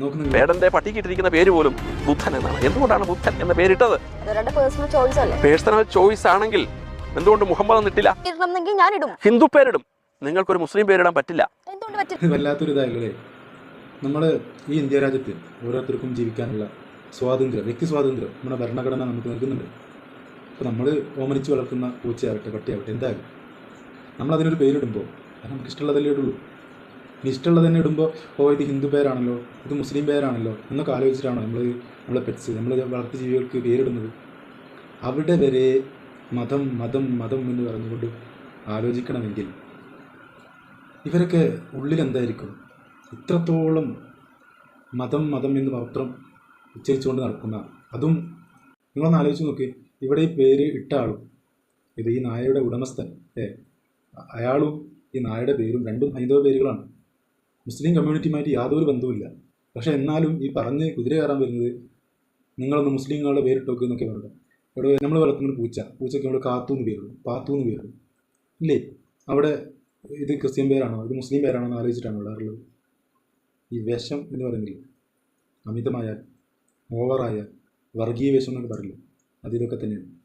നോക്കുന്നുണ്ട് പട്ടിക്കിട്ടിരിക്കുന്ന പേര് പോലും ബുദ്ധൻ എന്നാണ്. എന്തുകൊണ്ടാണ് ബുദ്ധൻ എന്ന പേരിട്ടത്? പേഴ്സണൽ ചോയ്സ് അല്ലേ? പേഴ്സണൽ ചോയ്സ് ആണെങ്കിൽ എന്തുകൊണ്ട് മുഹമ്മദ് എന്നിട്ടില്ല? ഇടണമെന്നെങ്കിൽ ഞാൻ ഇടും ഹിന്ദു പേരിടും. നിങ്ങൾക്കൊരു മുസ്ലിം പേരിടാൻ പറ്റില്ല. വല്ലാത്തൊരു ഇതായല്ലേ? നമ്മൾ ഈ ഇന്ത്യ രാജ്യത്ത് ഓരോരുത്തർക്കും ജീവിക്കാനുള്ള സ്വാതന്ത്ര്യം വ്യക്തി സ്വാതന്ത്ര്യം നമ്മുടെ ഭരണഘടന നമുക്ക് നൽകുന്നുണ്ട്. അപ്പോൾ നമ്മൾ ഓമനിച്ച് വളർത്തുന്ന പൂച്ചയാവട്ടെ പട്ടിയാവട്ടെ എന്തായാലും നമ്മളതിനൊരു പേരിടുമ്പോൾ അത് നമുക്ക് ഇഷ്ടമുള്ളതല്ലേ ഇടുള്ളൂ. ഇഷ്ടമുള്ളത് തന്നെ ഇടുമ്പോൾ ഓ ഇത് ഹിന്ദു പേരാണല്ലോ ഇത് മുസ്ലിം പേരാണല്ലോ എന്നൊക്കെ ആലോചിച്ചിട്ടാണോ നമ്മൾ നമ്മളെ പെറ്റ്സ് നമ്മൾ വളർത്തു ജീവികൾക്ക് പേരിടുന്നത്? അവിടെ വരെ മതം മതം മതം എന്ന് പറഞ്ഞുകൊണ്ട് ആലോചിക്കണമെങ്കിൽ ഇവരൊക്കെ ഉള്ളിലെന്തായിരിക്കും? ഇത്രത്തോളം മതം മതം എന്ന് മാത്രം ഉച്ചരിച്ചുകൊണ്ട് നടക്കുന്ന അതും നിങ്ങളൊന്ന് ആലോചിച്ച് നോക്കി. ഇവിടെ ഈ പേര് ഇട്ട ആളും ഇത് ഈ നായയുടെ ഉടമസ്ഥൻ ഏ അയാളും ഈ നായയുടെ പേരും രണ്ടും ഹൈന്ദവ പേരുകളാണ്. മുസ്ലിം കമ്മ്യൂണിറ്റിയുമായിട്ട് യാതൊരു ബന്ധവുമില്ല. പക്ഷേ എന്നാലും ഈ പറഞ്ഞ് കുതിര കയറാൻ വരുന്നത് നിങ്ങളൊന്ന് മുസ്ലിങ്ങളുടെ പേരിട്ട് വെക്കുക എന്നൊക്കെ പറഞ്ഞു ഇവിടെ നമ്മൾ വളർത്തുന്നത് പൂച്ച. പൂച്ചയ്ക്ക് നമ്മൾ കാത്തു എന്ന് പേരുള്ളൂ പാത്തു എന്ന് പേരുള്ളൂ ഇല്ലേ? അവിടെ ഇത് ക്രിസ്ത്യൻ പേരാണോ? ഇത് മുസ്ലിം പേരാണോ എന്ന് ആലോചിച്ചിട്ടാണ് ഇടാറുള്ളത് ഈ വിഷം എന്ന് പറയുന്നില്ല? അമിതമായാൽ ഓവറായാൽ വർഗീയ വിഷം എന്നൊക്കെ പറയില്ല? അത് തന്നെയാണ്.